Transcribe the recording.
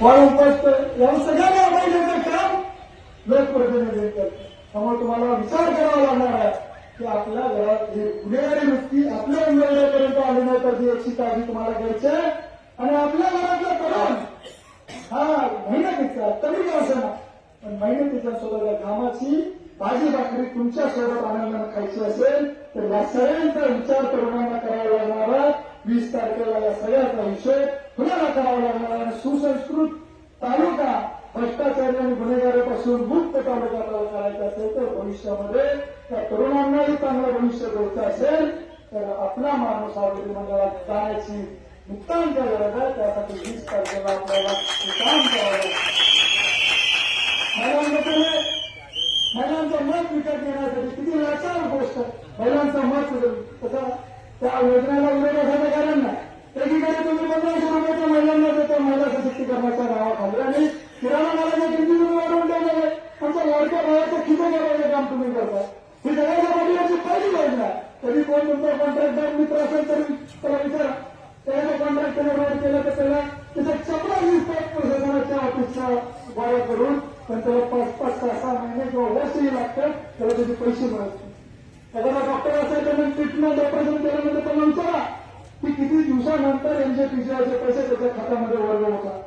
फळ उपसत या सगळ्यांना महिन्याचं काम लोकप्रतिनिधी करतात त्यामुळे तुम्हाला विचार करावा लागणार आहे की आपल्या घरात जे गुन्हेगारी व्यक्ती आपल्या उमेदवारापर्यंत आली नाही तर ती याची काळजी तुम्हाला घ्यायची आहे. आणि आपल्या घरातला प्रधान हा मेहनतीचा कमी का असेना पण मेहनतीच्या सोबत कामाची भाजी भाकरी तुमच्यासोबत आनंदाने खायची असेल तर या सगळ्यांचा विचार तरुणांना करावा लागणार वीस तारखेला या सगळ्याचा विषय पुन्हा करावा लागणार सुसंस्कृत तालुका भ्रष्टाचारी आणि गुन्हेगारापासून मुक्त तालुका करायचा असेल तर भविष्यामध्ये त्या तरुणांनाही चांगलं भविष्य द्यायचं असेल तर आपला माणूस हा विधिमंडळात जाण्याची मुक्तांत गरज आहे त्यासाठी वीस तारखेला आपल्याला काम करावं लागेल. महिलांचं मत विकत घेण्यासाठी किती लाचार गोष्ट महिलांचं मत तसं त्या योजनेला विरोधाचं कारण लाडक्या भावाचं खिचं करायचं काम तुम्ही करता. ही सगळ्याच्या पाठीची पहिली योजना. तरी कोण तुमचा कॉन्ट्रॅक्टर मित्र असेल तरी त्याला विचारा. त्याला कॉन्ट्रॅक्ट वाढ केलं तर त्याला त्याच्या चपला दिसतात प्रशासनाच्या ऑफिसचा गोळा करून पण त्याला पाच पाच सहा सहा महिने किंवा वर्षही लागतं. त्याला त्याचे पैसे मिळत नाही. एखादा डॉक्टर असेल त्याने ट्रीटमेंट ऑपरेशन केल्यानंतर त्याला विचारा. की किती दिवसानंतर एनजेपीसीआयचे पैसे त्याच्या खात्यामध्ये वर्ग होतात